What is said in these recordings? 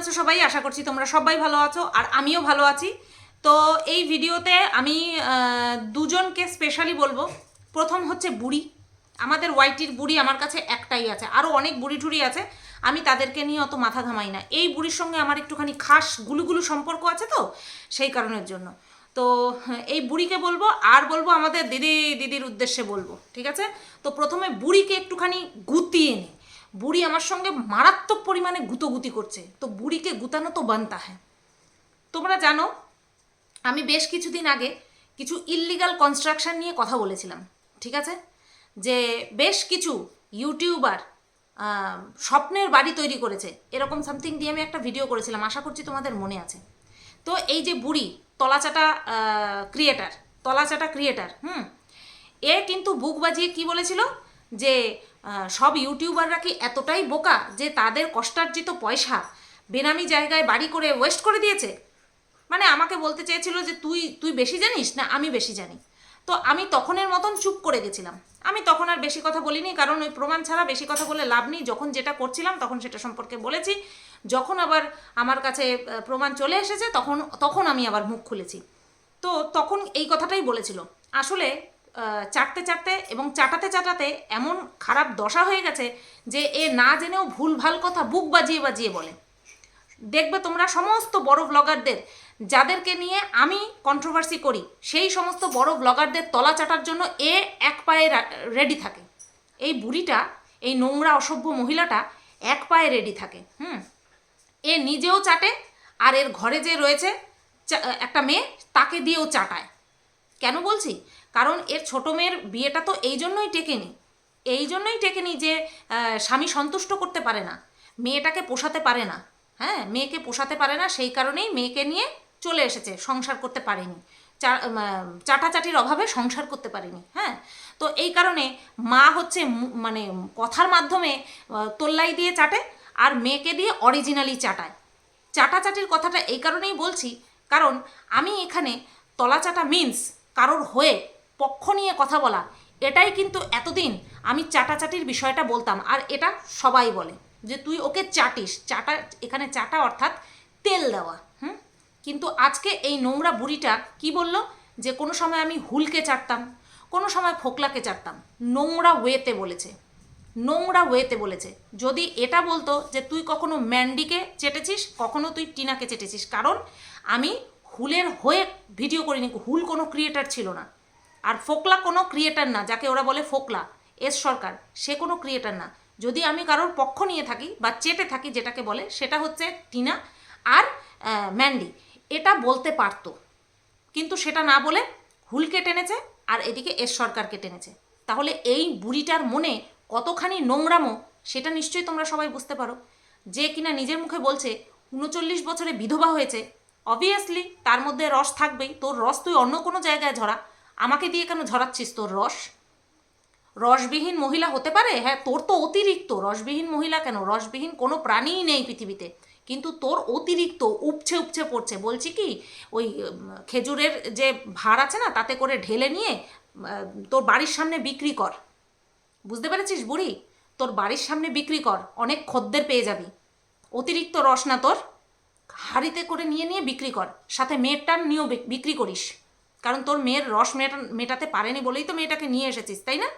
আছো সবাই? আশা করছি তোমরা সবাই ভালো আছো আর আমিও ভালো আছি। তো এই ভিডিওতে আমি দুজনকে স্পেশালি বলব। প্রথম হচ্ছে বুড়ি। আমাদের ওয়াইটির বুড়ি আমার কাছে একটাই আছে। আরও অনেক বুড়ি ঠুড়ি আছে। আমি তাদেরকে নিয়ে অত মাথা ঘামাই না। এই বুড়ির সঙ্গে আমার একটুখানি খাস গুলুগুলু সম্পর্ক আছে তো? সেই কারণের জন্য। তো এই বুড়িকে বলব আর বলব আমাদের দিদি, দিদির উদ্দেশ্যে বলব। ঠিক আছে? তো প্রথমে বুড়িকে একটুখানি গুতিয়ে নে। বুড়ি আমার সঙ্গে মারাত্মক পরিমাণে গুতোগুতি করছে। তো বুড়িকে গুতানো তো বানতা হ্যাঁ। তোমরা জানো, আমি বেশ কিছুদিন আগে কিছু ইল্লিগাল কনস্ট্রাকশন নিয়ে কথা বলেছিলাম, ঠিক আছে? যে বেশ কিছু ইউটিউবার স্বপ্নের বাড়ি তৈরি করেছে। এরকম সামথিং দিয়ে আমি একটা ভিডিও করেছিলাম, আশা করছি তোমাদের মনে আছে। তো এই যে বুড়ি, তলাচাটা ক্রিয়েটার তলাচাটা ক্রিয়েটার হুম? এ কিন্তু বুক বাজিয়ে কি বলেছিল? যে সব ইউটিউবাররা কি এতটাই বোকা যে তাদের কষ্টার্জিত পয়সা বেনামি জায়গায় বাড়ি করে ওয়েস্ট করে দিয়েছে? মানে আমাকে বলতে চেয়েছিল যে তুই তুই বেশি জানিস? না, আমি বেশি জানি। তো আমি তখনের মতন চুপ করে গেছিলাম। আমি তখন আর বেশি কথা বলিনি, কারণ ওই প্রমাণ ছাড়া বেশি কথা বলে লাভ নেই। যখন যেটা করছিলাম, তখন সেটা সম্পর্কে বলেছি। যখন আবার আমার কাছে প্রমাণ চলে এসেছে, তখন তখন আমি আবার মুখ খুলেছি। তো তখন এই কথাটাই বলেছিল। আসলে চাটতে চাটতে এবং চাটাতে চাটাতে এমন খারাপ দশা হয়ে গেছে যে এ না জেনেও ভুলভাল কথা বুক বাজিয়ে বাজিয়ে বলে। দেখবে তোমরা সমস্ত বড় ব্লগারদের যাদেরকে নিয়ে আমি কন্ট্রোভার্সি করি, সেই সমস্ত বড় ব্লগারদের তলা চাটার জন্য এ এক পায়ে রেডি থাকে। এই বুড়িটা, এই নোংরা অসভ্য মহিলাটা এক পায়ে রেডি থাকে, হুম? এ নিজেও চাটে, আর এর ঘরে যে রয়েছে একটা মেয়ে, তাকে দিয়েও চাটায়। কেন বলছি? কারণ এর ছোট মেয়ের বিয়েটা তো এই জন্যই টেকেনি। এই জন্যই টেকেনি যে স্বামী সন্তুষ্ট করতে পারে না, মেয়েটাকে পোষাতে পারে না। হ্যাঁ মেয়েকে পোষাতে পারে না, সেই কারণেই মেয়েকে নিয়ে চলে এসেছে, সংসার করতে পারেনি। চা- চাটাচাটির অভাবে সংসার করতে পারেনি। হ্যাঁ তো এই কারণে মা হচ্ছে মানে কথার মাধ্যমে তোল্লাই দিয়ে চাটে আর মেয়েকে দিয়ে অরিজিনালি চাটায়। চাটাচাটির কথাটা এই কারণেই বলছি, কারণ আমি এখানে তলাচাটা মিন্স কারোর হয়ে পক্ষ নিয়ে কথা বলা, এটাই কিন্তু এতদিন আমি চাটাচাটির বিষয়টা বলতাম, আর এটা সবাই বলে যে তুই ওকে চাটিস, চাটা, এখানে চাটা অর্থাৎ তেল দেওয়া, হুম? কিন্তু আজকে এই নোংরা বুড়িটা কি বলল? যে কোনো সময় আমি হুলকে চাটতাম, কোনো সময় ফোকলাকে চাটতাম, নোংরা ওয়েতে বলেছে, নোংরা ওয়েতে বলেছে। যদি এটা বলতো যে তুই কখনো ম্যান্ডিকে চেটেছিস, কখনো তুই টিনাকে চেটেছিস, কারণ আমি হুলের হয়ে ভিডিও করিনি, হুল কোনো ক্রিয়েটার ছিল না। আর ফোকলা কোনো ক্রিয়েটার না, যাকে ওরা বলে ফোকলা, এস সরকার, সে কোনো ক্রিয়েটার না। যদি আমি কারোর পক্ষ নিয়ে থাকি বা চেটে থাকি যেটাকে বলে, সেটা হচ্ছে টিনা আর ম্যান্ডি। এটা বলতে পারতো, কিন্তু সেটা না বলে হুলকে টেনেছে আর এদিকে এস সরকারকে টেনেছে। তাহলে এই বুড়িটার মনে কতখানি নোংরামো, সেটা নিশ্চয়ই তোমরা সবাই বুঝতে পারো। যে কিনা নিজের মুখে বলছে, উনচল্লিশ বছরে বিধবা হয়েছে। অবভিয়াসলি তার মধ্যে রস থাকবেই। তোর রস তুই অন্য কোনো জায়গায় ঝরা। আমাকে দিয়ে কেন ঝরাচ্ছিস তোর রস? রসবিহীন মহিলা হতে পারে? হ্যাঁ তোর তো অতিরিক্ত। রসবিহীন মহিলা কেন? রসবিহীন কোনো প্রাণীই নেই পৃথিবীতে। কিন্তু তোর অতিরিক্ত উপছে উপছে পড়ছে। বলছি কি, ওই খেজুরের যে ভাড় আছে না, তাতে করে ঢেলে নিয়ে তোর বাড়ির সামনে বিক্রি কর। বুঝতে পেরেছিস বুড়ি? তোর বাড়ির সামনে বিক্রি কর। অনেক খদ্দের পেয়ে যাবি। অতিরিক্ত রস না তোর। হাড়িতে করে নিয়ে নিয়ে বিক্রি কর। সাথে মেয়েরটার নিয়েও বিক্রি করিস। কারণ তোর মেয়ের রস মেটা, মেটাতে পারেনি বলেই তো মেয়েটাকে নিয়ে এসেছিস, তাই না?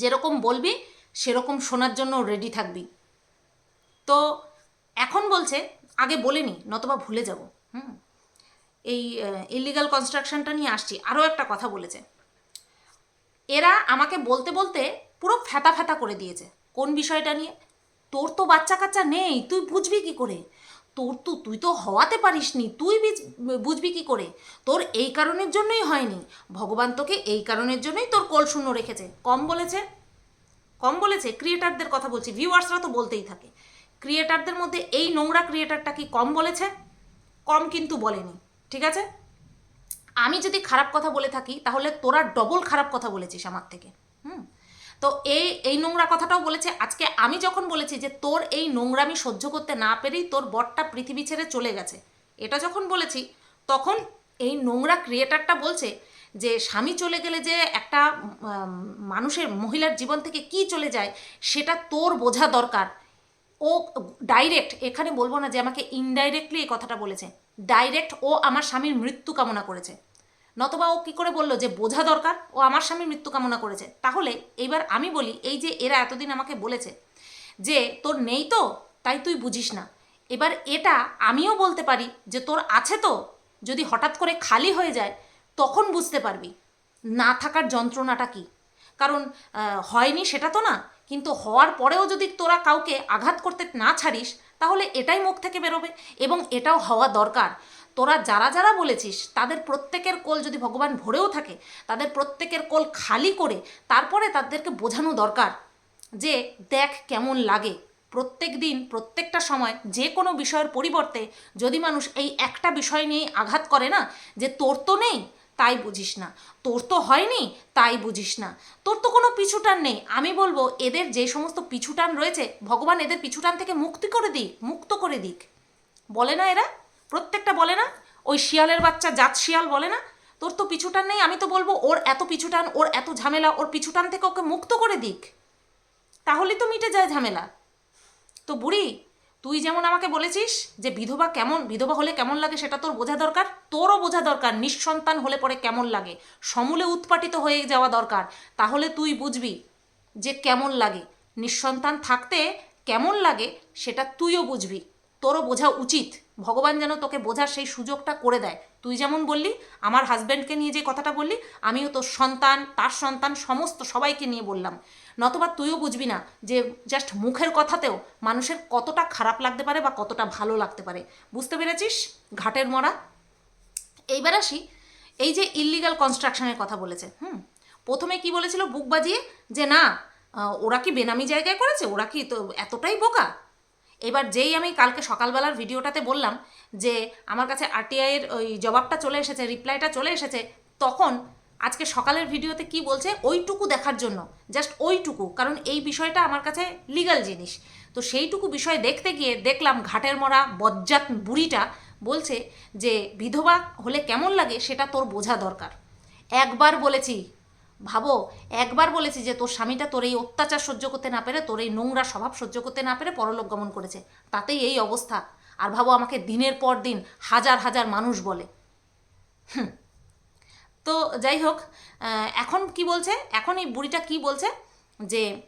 যেরকম বলবি, সেরকম শোনার জন্য রেডি থাকবি। তো এখন বলছে, আগে বলিনি নতবা ভুলে যাব, হুম? এই ইলিগাল কনস্ট্রাকশনটা নিয়ে আসছি, আরও একটা কথা বলেছে। এরা আমাকে বলতে বলতে পুরো ফ্যাতা ফ্যাতা করে দিয়েছে, কোন বিষয়টা নিয়ে? তোর তো বাচ্চা কাচ্চা নেই, তুই বুঝবি কি করে? তোর তো, তুই তো হওয়াতে পারিসনি, তুই বিজ- বুঝবি কি করে? তোর এই কারণের জন্যই হয়নি। ভগবান তোকে এই কারণের জন্যই তোর কল শূন্য রেখেছে। কম বলেছে? কম বলেছে? ক্রিয়েটারদের কথা বলছি, ভিউয়ার্সরা তো বলতেই থাকে। ক্রিয়েটারদের মধ্যে এই নোংরা ক্রিয়েটারটা কি কম বলেছে? কম কিন্তু বলেনি, ঠিক আছে? আমি যদি খারাপ কথা বলে থাকি, তাহলে তোরা ডবল খারাপ কথা বলেছিস আমার থেকে। তো এই এই নোংরা কথাটাও বলেছে। আজকে আমি যখন বলেছি যে তোর এই নোংরামি সহ্য করতে না পেরেই তোর বরটা পৃথিবী ছেড়ে চলে গেছে, এটা যখন বলেছি, তখন এই নোংরা ক্রিয়েটারটা বলছে যে স্বামী চলে গেলে যে একটা মানুষের, মহিলার জীবন থেকে কি চলে যায়, সেটা তোর বোঝা দরকার। ও ডাইরেক্ট এখানে বলব না যে আমাকে ইনডাইরেক্টলি এই কথাটা বলেছে। ডাইরেক্ট ও আমার স্বামীর মৃত্যু কামনা করেছে। নতবা ও কী করে বলল যে বোঝা দরকার, ও আমার স্বামীর মৃত্যু কামনা করেছে। তাহলে এইবার আমি বলি, এই যে এরা এতদিন আমাকে বলেছে যে, তোর নেই তো, তাই তুই বুঝিস না। এবার এটা আমিও বলতে পারি যে, তোর আছে তো, যদি হঠাৎ করে খালি হয়ে যায়, তখন বুঝতে পারবি। না থাকার যন্ত্রণাটা কি? কারণ হয়নি সেটা তো না, কিন্তু হওয়ার পরেও যদি তোরা কাউকে আঘাত করতে না ছাড়িস, তাহলে এটাই মুখ থেকে বেরোবে এবং এটাও হওয়া দরকার। তোরা যারা যারা বলেছিস, তাদের প্রত্যেকের কোল যদি ভগবান ভরেও থাকে, তাদের প্রত্যেকের কোল খালি করে তারপরে তাদেরকে বোঝানো দরকার যে দেখ কেমন লাগে। প্রত্যেক দিন, প্রত্যেকটা সময়, যে কোনো বিষয়ের পরিবর্তে যদি মানুষ এই একটা বিষয় নিয়েই আঘাত করে না, যে তোর তো নেই, তাই বুঝিস না। তোর তো হয়নি, তাই বুঝিস না। তোর তো কোনো পিছুটান নেই। আমি বলব, এদের যে সমস্ত পিছুটান রয়েছে, ভগবান এদের পিছুটান থেকে মুক্তি করে দিক, মুক্ত করে দিক। বলে না এরা? প্রত্যেকটা বলে না, ওই শিয়ালের বাচ্চা জাত শিয়াল বলে না, তোর তো পিছুটান নেই, আমি তো বলব ওর এত পিছুটান, ওর এত ঝামেলা, ওর পিছুটান থেকে ওকে মুক্ত করে দিক। তাহলেই তো মিটে যায় ঝামেলা। তো বুড়ি, তুই যেমন আমাকে বলেছিস যে বিধবা কেমন, বিধবা হলে কেমন লাগে সেটা তোর বোঝা দরকার, তোরও বোঝা দরকার, নিঃসন্তান হলে পরে কেমন লাগে, সমূলে উৎপাটিত হয়ে যাওয়া দরকার, তাহলে তুই বুঝবি যে কেমন লাগে, নিঃসন্তান থাকতে কেমন লাগে সেটা তুইও বুঝবি, তোরও বোঝা উচিত। ভগবান যেন তোকে বোঝার সেই সুযোগটা করে দেয়। তুই যেমন বললি, আমার হাজব্যান্ডকে নিয়ে যে কথাটা বললি, আমিও তোর সন্তান, তার সন্তান, সমস্ত সবাইকে নিয়ে বললাম। নতবা তুইও বুঝবি না যে জাস্ট মুখের কথাতেও মানুষের কতটা খারাপ লাগতে পারে বা কতটা ভালো লাগতে পারে। বুঝতে পেরেছিস? ঘাটের মরা। এইবার আসি, এই যে ইল্লিগাল কনস্ট্রাকশনের কথা বলেছে, হুম? প্রথমে কি বলেছিল বুক বাজিয়ে? যে না ওরা কি বেনামি জায়গায় করেছে? ওরা কি তো এতটাই বোকা? এবার যেই আমি কালকে সকালবেলার ভিডিওটাতে বললাম যে আমার কাছে আরটিআইয়ের ওই জবাবটা চলে এসেছে রিপ্লাইটা চলে এসেছে, তখন আজকে সকালের ভিডিওতে কি বলছে ওইটুকু দেখার জন্য জাস্ট ওইটুকু, কারণ এই বিষয়টা আমার কাছে লিগাল জিনিস। তো সেইটুকু বিষয় দেখতে গিয়ে দেখলাম ঘাটের মরা বজ্জাত বুড়িটা বলছে যে, বিধবা হলে কেমন লাগে সেটা তোর বোঝা দরকার। একবার বলেছি ভাবো, একবার বলেছি যে তোর স্বামীটা তোর এই অত্যাচার সহ্য করতে না পেরে, তোর এই নোংরা স্বভাব সহ্য করতে না পেরে পরলোক গমন করেছে। তাতেই এই অবস্থা। আর ভাবো, আমাকে দিনের পর দিন হাজার হাজার মানুষ বলে। হুম। তো যাই হোক এখন কি বলছে? এখন এই বুড়িটা কি বলছে? যে,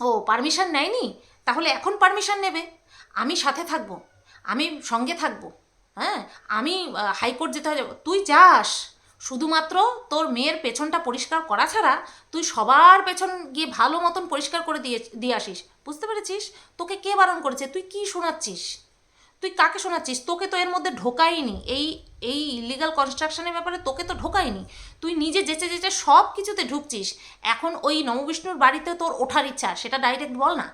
ও পারমিশন নেয়নি? তাহলে এখন পারমিশন নেবে? আমি সাথে থাকব। আমি সঙ্গে থাকব। হ্যাঁ? আমি হাইকোর্ট যেতে হবে। তুই যাস। শুধুমাত্র তোর মেয়ের পেছনটা পরিষ্কার করা ছাড়া তুই সবার পেছন গিয়ে ভালো মতন পরিষ্কার করে দিয়ে দিয়ে আসিস। বুঝতে পেরেছিস? তোকে কে বারণ করেছে? তুই কি শোনাচ্ছিস? তুই কাকে শোনাচ্ছিস? তোকে তো এর মধ্যে ঢোকাইনি এই এই ইলিগাল কনস্ট্রাকশনের ব্যাপারে তোকে তো ঢোকাইনি তুই নিজে যেচে যেচে সব কিছুতে ঢুকছিস। এখন ওই নববিষ্ণুর বাড়িতে তোর ওঠার ইচ্ছা, সেটা ডাইরেক্ট বল না।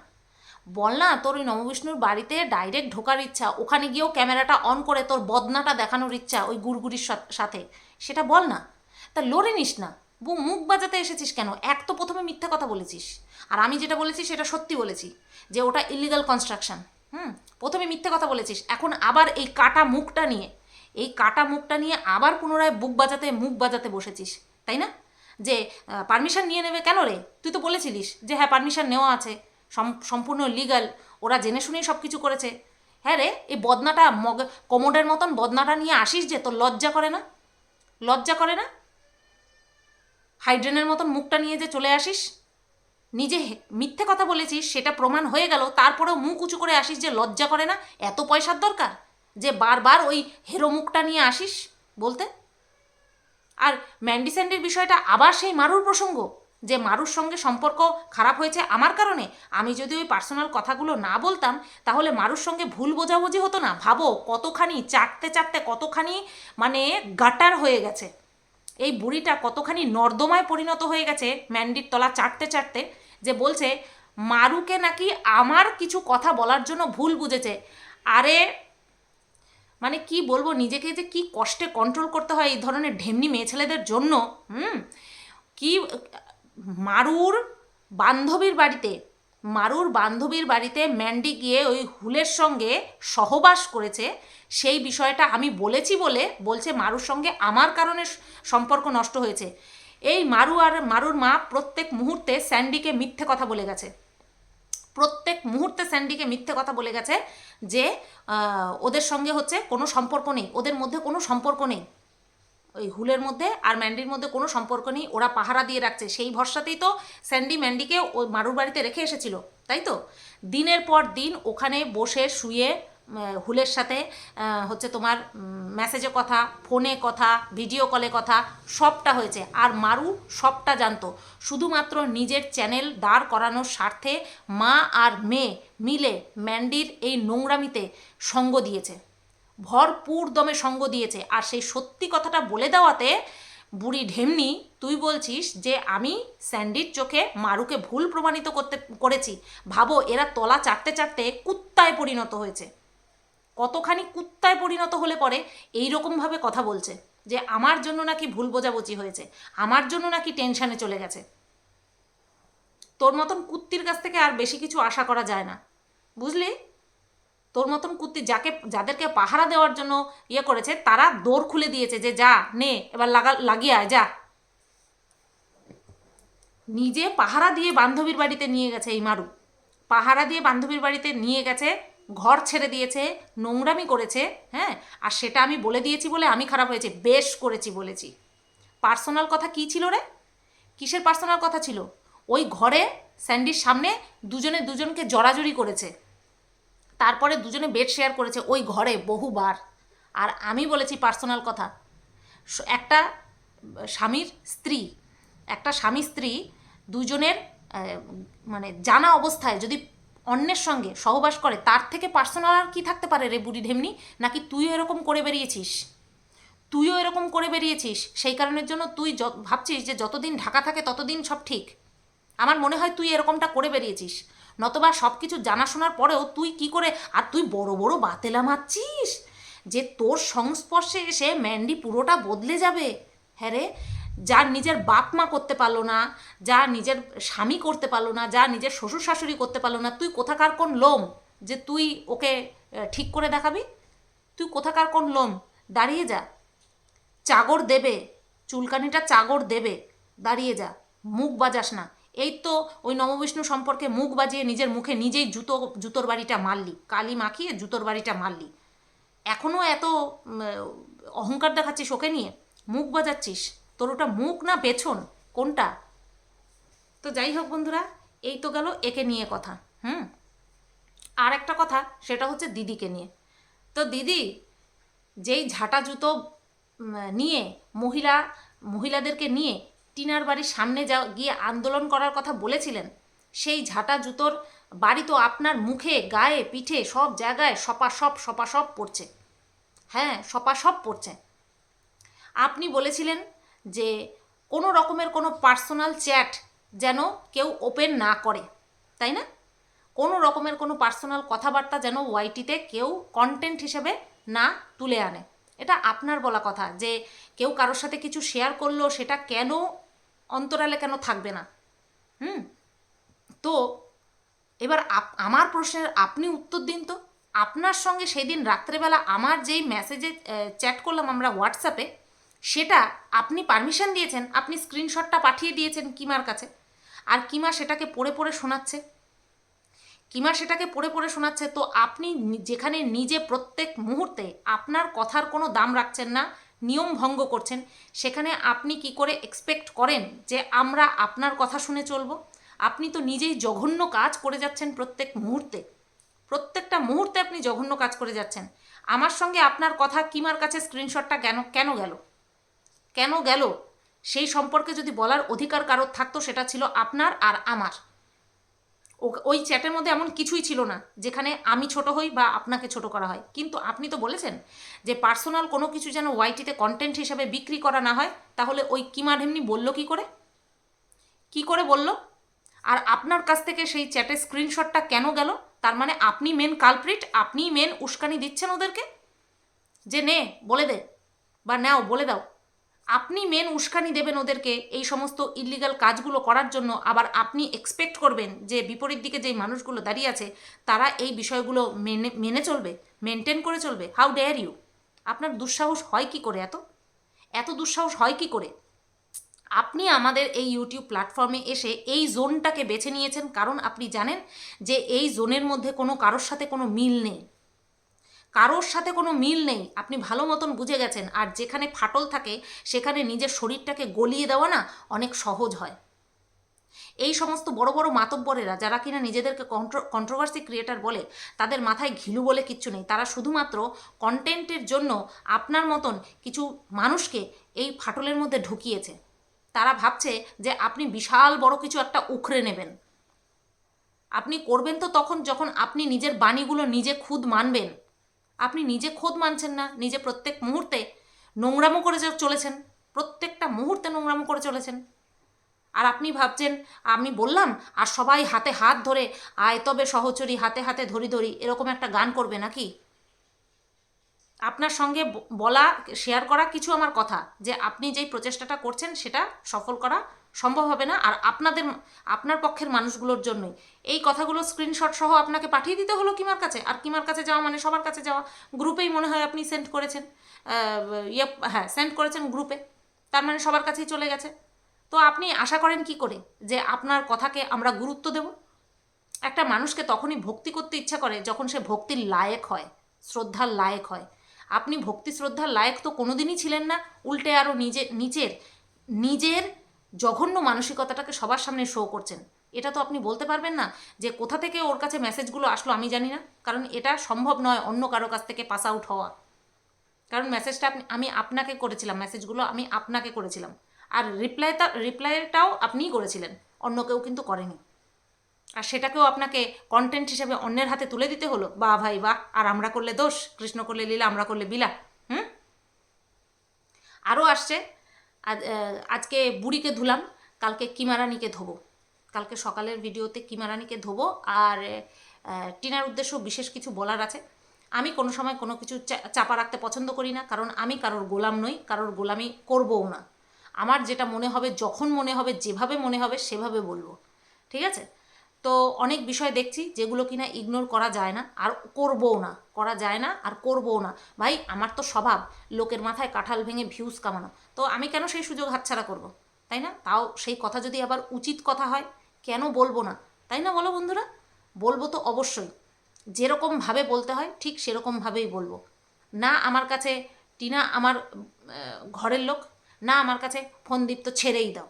বল না, তোর ওই নববিষ্ণুর বাড়িতে ডাইরেক্ট ঢোকার ইচ্ছা, ওখানে গিয়েও ক্যামেরাটা অন করে তোর বদনাটা দেখানোর ইচ্ছা ওই গুড়গুড়ির সাথ- সেটা বল না। তা লড়ে নিস না, বউ মুখ বাজাতে এসেছিস কেন? এক তো প্রথমে মিথ্যা কথা বলেছিস, আর আমি যেটা বলেছি সেটা সত্যি বলেছি, যে ওটা ইলিগাল কনস্ট্রাকশন হুম? প্রথমে মিথ্যে কথা বলেছিস, এখন আবার এই কাটা মুখটা নিয়ে, এই কাটা মুখটা নিয়ে আবার পুনরায় বুক বাজাতে, মুখ বাজাতে বসেছিস, তাই না? যে পারমিশন নিয়ে নেবে কেন রে? তুই তো বলেছিলিস যে হ্যাঁ পারমিশন নেওয়া আছে। সম্পূর্ণ লিগাল ওরা জেনে শুনেই সব কিছু করেছে। হ্যাঁ রে, এই বদনাটা মগ কোমোডের মতন বদনাটা নিয়ে আসিস যে, তোর লজ্জা করে না? লজ্জা করে না? হাইড্রেনের মতন মুখটা নিয়ে যে চলে আসিস? নিজে মিথ্যে কথা বলেছিস, সেটা প্রমাণ হয়ে গেল, তারপরেও মুখ উঁচু করে আসিস যে, লজ্জা করে না? এত পয়সার দরকার যে, বারবার ওই হেরো মুখটা নিয়ে আসিস বলতে? আর ম্যান্ডি স্যান্ডির বিষয়টা আবার সেই মারুর প্রসঙ্গ? যে মারুর সঙ্গে সম্পর্ক খারাপ হয়েছে আমার কারণে, আমি যদি ওই পার্সোনাল কথাগুলো না বলতাম, তাহলে মারুর সঙ্গে ভুল বোঝাবুঝি হতো না। ভাবো, কতখানি চাটতে চাটতে কতখানি মানে গাটার হয়ে গেছে। এই বুড়িটা কতখানি নর্দমায় পরিণত হয়ে গেছে ম্যান্ডির তলা চাটতে চাটতে যে বলছে, মারুকে নাকি আমার কিছু কথা বলার জন্য ভুল বুঝেছে। আরে মানে কি বলব, নিজেকে যে কি কষ্টে কন্ট্রোল করতে হয় এই ধরনের ঢেমনি মেয়ে ছেলেদের জন্য, হুম? কি মারুর বান্ধবীর বাড়িতে, মারুর বান্ধবীর বাড়িতে ম্যান্ডি গিয়ে ওই হুলের সঙ্গে সহবাস করেছে। সেই বিষয়টা আমি বলেছি বলে বলছে মারুর সঙ্গে আমার কারণে সম্পর্ক নষ্ট হয়েছে। এই মারু আর মারুর মা প্রত্যেক মুহূর্তে স্যান্ডিকে মিথ্যে কথা বলে গেছে। প্রত্যেক মুহূর্তে স্যান্ডিকে মিথ্যে কথা বলে গেছে যে ওদের সঙ্গে হচ্ছে কোনো সম্পর্ক নেই, ওদের মধ্যে কোনো সম্পর্ক নেই। ওই হুলের মধ্যে আর ম্যান্ডির মধ্যে কোনো সম্পর্ক নেই, ওরা পাহারা দিয়ে রাখছে। সেই ভরসাতেই তো স্যান্ডি ম্যান্ডিকে ওই মারুর বাড়িতে রেখে এসেছিল, তাই তো? দিনের পর দিন ওখানে বসে শুয়ে হুলের সাথে হচ্ছে তোমার মেসেজে কথা ফোনে কথা ভিডিও কলে কথা, সবটা হয়েছে। আর মারু সবটা জানতো। শুধুমাত্র নিজের চ্যানেল দাঁড় করানোর স্বার্থে মা আর মেয়ে মিলে ম্যান্ডির এই নোংরামিতে সঙ্গ দিয়েছে। ভরপুর দমে সঙ্গ দিয়েছে। আর সেই সত্যি কথাটা বলে দেওয়াতে বুড়ি ঢেমনি, তুই বলছিস যে আমি স্যান্ডির চোখে মারুকে ভুল প্রমাণিত করতে, করেছি। ভাবো, এরা তলা চাটতে চাটতে কুত্তায় পরিণত হয়েছে। কতখানি কুত্তায় পরিণত হলে পরে এই রকমভাবে কথা বলছে যে আমার জন্য নাকি ভুল বোঝাবুঝি হয়েছে, আমার জন্য নাকি টেনশানে চলে গেছে। তোর মতন কুত্তির কাছ থেকে আর বেশি কিছু আশা করা যায় না। বুঝলি? তোর মতন কুত্তি যাকে, যাদেরকে পাহারা দেওয়ার জন্য ইয়ে করেছে, তারা দৌড় খুলে দিয়েছে যে যা, নে, এবার লাগা, লাগিয়ে আয়, যা। নিজে পাহারা দিয়ে বান্ধবীর বাড়িতে নিয়ে গেছে এই মারু। পাহারা দিয়ে বান্ধবীর বাড়িতে নিয়ে গেছে, ঘর ছেড়ে দিয়েছে, নোংরামি করেছে হ্যাঁ? আর সেটা আমি বলে দিয়েছি বলে আমি খারাপ হয়েছে, বেশ করেছি বলেছি। পার্সোনাল কথা কী ছিল রে? কিসের পার্সোনাল কথা ছিল? ওই ঘরে, স্যান্ডির সামনে দুজনে দুজনকে জড়াজড়ি করেছে। তারপরে দুজনে বেড শেয়ার করেছে ওই ঘরে বহুবার। আর আমি বলেছি পার্সোনাল কথা, একটা স্বামীর স্ত্রী, একটা স্বামী স্ত্রী দুজনের মানে জানা অবস্থায় যদি অন্যের সঙ্গে সহবাস করে, তার থেকে পার্সোনাল আর কী থাকতে পারে রে বুড়ি ঢেমনি? নাকি তুইও এরকম করে বেরিয়েছিস? তুইও এরকম করে বেরিয়েছিস? সেই কারণের জন্য তুই ভাবছিস যে যতদিন ঢাকা থাকে ততদিন সব ঠিক। আমার মনে হয় তুই এরকমটা করে বেরিয়েছিস। নতবা সব কিছু জানাশোনার পরেও তুই কি করে, আর তুই বড় বড় বাতেলা মারছিস? যে তোর সংস্পর্শে এসে ম্যান্ডি পুরোটা বদলে যাবে। হ্যাঁ রে, যা নিজের বাপ মা করতে পারল না, যা নিজের স্বামী করতে পারল না, যা নিজের শ্বশুর শাশুড়ি করতে পারল না, তুই কোথাকার কোন লোম? যে তুই ওকে ঠিক করে দেখাবি? তুই কোথাকার কোন লোম? দাঁড়িয়ে যা। চাগর দেবে, চুলকানিটা চাগর দেবে। দাঁড়িয়ে যা। মুখ বাজাস না। এই তো ওই নববিষ্ণু সম্পর্কে মুখ বাজিয়ে নিজের মুখে নিজেই জুতো, জুতোর বাড়িটা মারলি, কালি মাখিয়ে জুতোর বাড়িটা মারলি। এখনও এত অহংকার দেখাচ্ছিস ওকে নিয়ে? মুখ বাজাচ্ছিস? তোর ওটা মুখ না পেছন? কোনটা? তো যাই হোক বন্ধুরা, এই তো গেল একে নিয়ে কথা, হুম? আর একটা কথা, সেটা হচ্ছে দিদিকে নিয়ে। তো দিদি, যেই ঝাঁটা জুতো নিয়ে মহিলা, মহিলাদেরকে নিয়ে টিনার বাড়ির সামনে যা গিয়ে আন্দোলন করার কথা বলেছিলেন, সেই ঝাঁটা জুতোর বাড়ি তো আপনার মুখে, গায়ে, পিঠে সব জায়গায় সপা সপ সপা সপ পড়ছে। হ্যাঁ সপা সপ পড়ছে। আপনি বলেছিলেন যে কোনো রকমের কোনো পার্সোনাল চ্যাট যেন কেউ ওপেন না করে, তাই না? কোনো রকমের কোনো পার্সোনাল কথাবার্তা যেন ওয়াইটিতে কেউ কন্টেন্ট হিসেবে না তুলে আনে। এটা আপনার বলা কথা যে কেউ কারোর সাথে কিছু শেয়ার করল, সেটা কেন অন্তরালে কেন থাকবে না? হুম? তো এবার আমার প্রশ্নের আপনি উত্তর দিন তো। আপনার সঙ্গে সেই দিন রাত্রেবেলা আমার যেই মেসেজে চ্যাট করলাম আমরা হোয়াটসঅ্যাপে সেটা আপনি পারমিশন দিয়েছেন, আপনি স্ক্রিনশটটা পাঠিয়ে দিয়েছেন কিমার কাছে। আর কিমা সেটাকে পড়ে পড়ে শোনাচ্ছে। কিমা সেটাকে পড়ে পড়ে শোনাচ্ছে, তো আপনি যেখানে নিজে প্রত্যেক মুহূর্তে আপনার কথার কোনো দাম রাখছেন না নিয়ম ভঙ্গ করছেন, সেখানে আপনি কি করে এক্সপেক্ট করেন যে আমরা আপনার কথা শুনে চলব? আপনি তো নিজেই জঘন্য কাজ করে যাচ্ছেন প্রত্যেক মুহূর্তে। প্রত্যেকটা মুহূর্তে আপনি জঘন্য কাজ করে যাচ্ছেন। আমার সঙ্গে আপনার কথা কিমার কাছে স্ক্রিনশটটা কেন কেন গেল? কেন গেল? সেই সম্পর্কে যদি বলার অধিকার কারোর থাকতো, সেটা ছিল আপনার আর আমার। ওই চ্যাটের মধ্যে এমন কিছুই ছিল না, যেখানে আমি ছোট হই বা আপনাকে ছোট করা হয়। কিন্তু আপনি তো বলেছেন যে পার্সোনাল কোনো কিছু যেন ওয়াইটিতে কন্টেন্ট হিসাবে বিক্রি করা না হয়, তাহলে ওই কিমা ঢেমনি বলল কি করে? কি করে বলল? আর আপনার কাছ থেকে সেই চ্যাটের স্ক্রিনশটটা কেন গেল? তার মানে আপনি মেন কালপ্রিট আপনিই মেন উস্কানি দিচ্ছেন ওদেরকে? যে নে, বলে দে, বা নাও, বলে দাও। আপনি মেন উস্কানি দেবেন ওদেরকে এই সমস্ত ইলিগাল কাজগুলো করার জন্য। আবার আপনি এক্সপেক্ট করবেন যে বিপরীত দিকে যেই মানুষগুলো দাঁড়িয়ে আছে, তারা এই বিষয়গুলো মেনে মেনে চলবে মেনটেন করে চলবে। হাউ ডেয়ার ইউ আপনার দুঃসাহস হয় কি করে এত? এত দুঃসাহস হয় কি করে? আপনি আমাদের এই ইউটিউব প্ল্যাটফর্মে এসে এই জোনটাকে বেছে নিয়েছেন, কারণ আপনি জানেন যে এই জোনের মধ্যে কোনো কারোর সাথে কোনো মিল নেই। কারোর সাথে কোনো মিল নেই, আপনি ভালো মতন বুঝে গেছেন। আর যেখানে ফাটল থাকে, সেখানে নিজের শরীরটাকে গলিয়ে দেওয়া না অনেক সহজ হয়। এই সমস্ত বড় বড় মাতব্বরেরা, যারা কিনা নিজেদেরকে কন্ট্রোভার্সি ক্রিয়েটার বলে, তাদের মাথায় ঘিলু বলে কিচ্ছু নেই। তারা শুধুমাত্র কন্টেন্টের জন্য আপনার মতন কিছু মানুষকে এই ফাটলের মধ্যে ঢুকিয়েছে। তারা ভাবছে যে আপনি বিশাল বড় কিছু একটা উখড়ে নেবেন। আপনি করবেন তো তখন যখন আপনি নিজের বাণীগুলো নিজে খুদ মানবেন। আপনি নিজে খোদ মানছেন না, নিজে প্রত্যেক মুহূর্তে নোংরামো করে চলেছেন, প্রত্যেকটা মুহূর্তে নোংরামো করে চলেছেন। আর আপনি ভাবছেন, আমি বললাম, আর সবাই হাতে হাত ধরে, আয় তবে সহচরী, হাতে হাতে ধরি ধরি, এরকম একটা গান করবে নাকি? আপনার সঙ্গে বলা শেয়ার করা কিছু আমার কথা, যে আপনি যেই প্রচেষ্টাটা করছেন সেটা সফল করা সম্ভব হবে না। আর আপনাদের আপনার পক্ষের মানুষগুলোর জন্যই। এই কথাগুলো স্ক্রিনশট সহ আপনাকে পাঠিয়ে দিতে হলো কিমার কাছে। আর কিমার কাছে যাওয়া মানে সবার কাছে যাওয়া। গ্রুপেই মনে হয় আপনি সেন্ড করেছেন। ইয়ে হ্যাঁ সেন্ড করেছেন গ্রুপে। তার মানে সবার কাছেই চলে গেছে। তো আপনি আশা করেন কি করে? যে আপনার কথাকে আমরা গুরুত্ব দেব। একটা মানুষকে তখনই ভক্তি করতে ইচ্ছা করে যখন সে ভক্তির লায়েক হয়, শ্রদ্ধার লায়েক হয়। আপনি ভক্তি শ্রদ্ধার লায়ক তো কোনোদিনই ছিলেন না। উল্টে আরও নিজে, নিজের নিজের জঘন্য মানসিকতাটাকে সবার সামনে শো করছেন। এটা তো আপনি বলতে পারবেন না যে কোথা থেকে ওর কাছে মেসেজগুলো আসলো আমি জানি না। কারণ এটা সম্ভব নয় অন্য কারও কাছ থেকে পাস আউট হওয়া। কারণ মেসেজটা আপনি, আমি আপনাকে করেছিলাম মেসেজগুলো আমি আপনাকে করেছিলাম। আর রিপ্লাইটা রিপ্লাইটাও আপনিই করেছিলেন। অন্য কেউ কিন্তু করেনি। আর সেটাকেও আপনাকে কন্টেন্ট হিসেবে অন্যের হাতে তুলে দিতে হলো। বা ভাই বাহ আর আমরা করলে দোষ, কৃষ্ণ করলে লীলা, আমরা করলে বিলা হুম? আরও আসছে, আজ আজকে বুড়িকে ধুলাম, কালকে কিমারানিকে ধোবো। কালকে সকালের ভিডিওতে কিমারানিকে ধোবো, আর টিনার উদ্দেশ্য বিশেষ কিছু বলার আছে। আমি কোনো সময় কোনো কিছু চাপা রাখতে পছন্দ করি না, কারণ আমি কারোর গোলাম নই, কারোর গোলামি করবও না। আমার যেটা মনে হবে, যখন মনে হবে, যেভাবে মনে হবে, সেভাবে বলব, ঠিক আছে? তো অনেক বিষয় দেখছি যেগুলো কিনা ইগনোর করা যায় না, আর করবও না, করা যায় না আর করবও না। ভাই, আমার তো স্বভাব, লোকের মাথায় কাঁঠাল ভেঙে ভিউজ কামানো। তো আমি কেন সেই সুযোগ হাতছাড়া করব? তাই না? তাও সেই কথা যদি আবার উচিত কথা হয়, কেন বলব না? তাই না বলো বন্ধুরা? বলব তো অবশ্যই। যেরকমভাবে বলতে হয়, ঠিক সেরকমভাবেই বলব। না আমার কাছে টিনা আমার ঘরের লোক, না আমার কাছে ফোন দীপ্ত ছেড়েই দাও।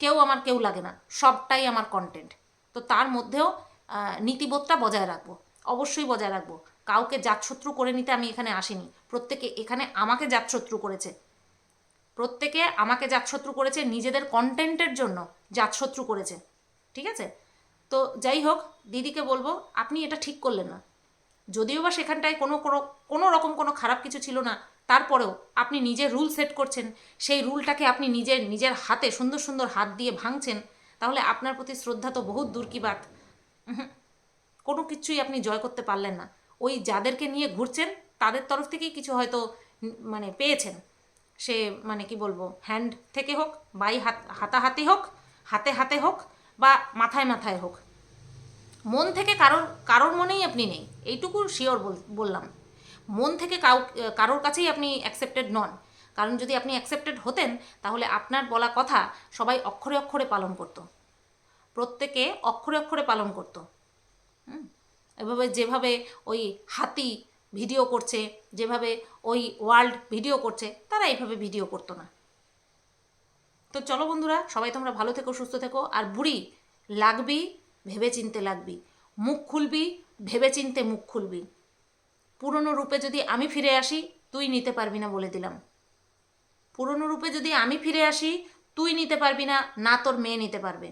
কেউ আমার কেউ লাগে না, সবটাই আমার কন্টেন্ট তো তার মধ্যেও নীতিবোধটা বজায় রাখব। অবশ্যই বজায় রাখব। কাউকে জাতশত্রু করে নিতে আমি এখানে আসিনি। প্রত্যেকে এখানে আমাকে জাতশত্রু করেছে। প্রত্যেকে আমাকে জাতশত্রু করেছে নিজেদের কন্টেন্টের জন্য জাতশত্রু করেছে। ঠিক আছে? তো যাই হোক, দিদিকে বলব, আপনি এটা ঠিক করলেন না। যদিও বা সেখানটায় কোনো কোনো কোনো রকম কোনো খারাপ কিছু ছিল না, তারপরেও আপনি নিজে রুল সেট করছেন। সেই রুলটাকে আপনি নিজের নিজের হাতে সুন্দর সুন্দর হাত দিয়ে ভাঙছেন। তাহলে আপনার প্রতি শ্রদ্ধা তো বহুত দূর কি বাত? কোনো কিছুই আপনি জয় করতে পারলেন না। ওই যাদেরকে নিয়ে ঘুরছেন, তাদের তরফ থেকেই কিছু হয়তো মানে পেয়েছেন। সে মানে কি বলব হ্যান্ড থেকে হোক, বাই হাত, হাতাহাতি হোক, হাতে হাতে হোক, বা মাথায় মাথায় হোক। মন থেকে কারোর কারোর মনেই আপনি নেই। এইটুকু শিওর বললাম। মন থেকে কাউ, কারোর কাছেই আপনি অ্যাকসেপ্টেড নন। কারণ যদি আপনি অ্যাকসেপ্টেড হতেন, তাহলে আপনার বলা কথা সবাই অক্ষরে অক্ষরে পালন করতো। প্রত্যেকে অক্ষরে অক্ষরে পালন করতো? এভাবে যেভাবে ওই হাতি ভিডিও করছে, যেভাবে ওই ওয়ার্ল্ড ভিডিও করছে, তারা এইভাবে ভিডিও করতো না। তো চলো বন্ধুরা, সবাই তোমরা ভালো থেকো, সুস্থ থেকো। আর বুড়ি, লাগবি ভেবে চিনতে লাগবি। মুখ খুলবি ভেবে চিনতে মুখ খুলবি। পুরনো রূপে যদি আমি ফিরে আসি, তুই নিতে পারবি না বলে দিলাম। পুরনো রূপে যদি আমি ফিরে আসি, তুই নিতে পারবি না না তোর মেয়ে নিতে পারবে।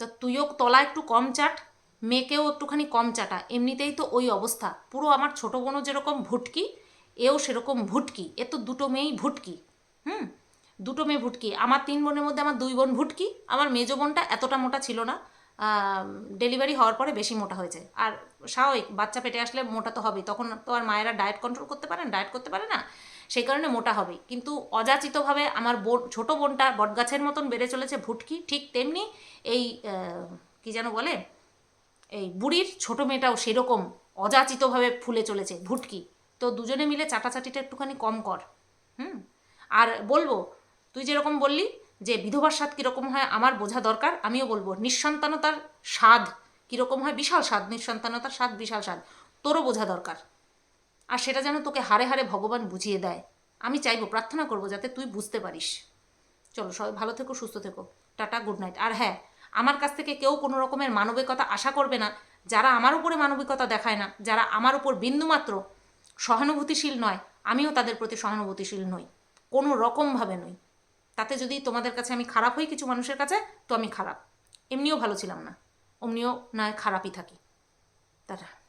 তো তুইও তলা একটু কম চাট, মেয়েকেও একটুখানি কম চাটা। এমনিতেই তো ওই অবস্থা। পুরো আমার ছোট বোনও যেরকম ভুটকি, এও সেরকম ভুটকি। এ তো দুটো মেয়েই ভুটকি, হুম? দুটো মেয়ে ভুটকি। আমার তিন বোনের মধ্যে আমার দুই বোন ভুটকি। আমার মেজো বোনটা এতটা মোটা ছিল না। ডেলিভারি হওয়ার পরে বেশি মোটা হয়েছে। আর স্বাভাবিক, বাচ্চা পেটে আসলে মোটা তো হবেই। তখন তো আর মায়েরা ডায়েট কন্ট্রোল করতে পারেন ডায়েট করতে পারে না। সেই কারণে মোটা হবে। কিন্তু অযাচিতভাবে আমার বোন, ছোটো বোনটা বটগাছের মতন বেড়ে চলেছে ভুটকি, ঠিক তেমনি এই কি যেন বলে, এই বুড়ির ছোট মেয়েটাও সেরকম অযাচিতভাবে ফুলে চলেছে ভুটকি। তো দুজনে মিলে চাটাচাটিটা একটুখানি কম কর, হুম? আর বলব, তুই যেরকম বললি যে বিধবার স্বাদ কীরকম হয়, আমার বোঝা দরকার, আমিও বলব, নিঃসন্তানতার স্বাদ কীরকম হয়, বিশাল স্বাদ, নিঃসন্তানতার স্বাদ, বিশাল স্বাদ, তোরও বোঝা দরকার। আর সেটা যেন তোকে হারে হারে ভগবান বুঝিয়ে দেয়। আমি চাইব, প্রার্থনা করব যাতে তুই বুঝতে পারিস। চলো, সবাই ভালো থেকো, সুস্থ থেকো। Tata, good night. আর হ্যাঁ আমার কাছ থেকে কেউ কোনো রকমের মানবিকতা আশা করবে না, যারা আমার উপরে মানবিকতা দেখায় না, যারা আমার উপর বিন্দুমাত্র সহানুভূতিশীল নয়, আমিও তাদের প্রতি সহানুভূতিশীল নই। কোনো রকমভাবে নই। তাতে যদি তোমাদের কাছে আমি খারাপ হই কিছু মানুষের কাছে, তো আমি খারাপ। এমনিও ভালো ছিলাম না। অমনিও নয়, খারাপই থাকি। তারা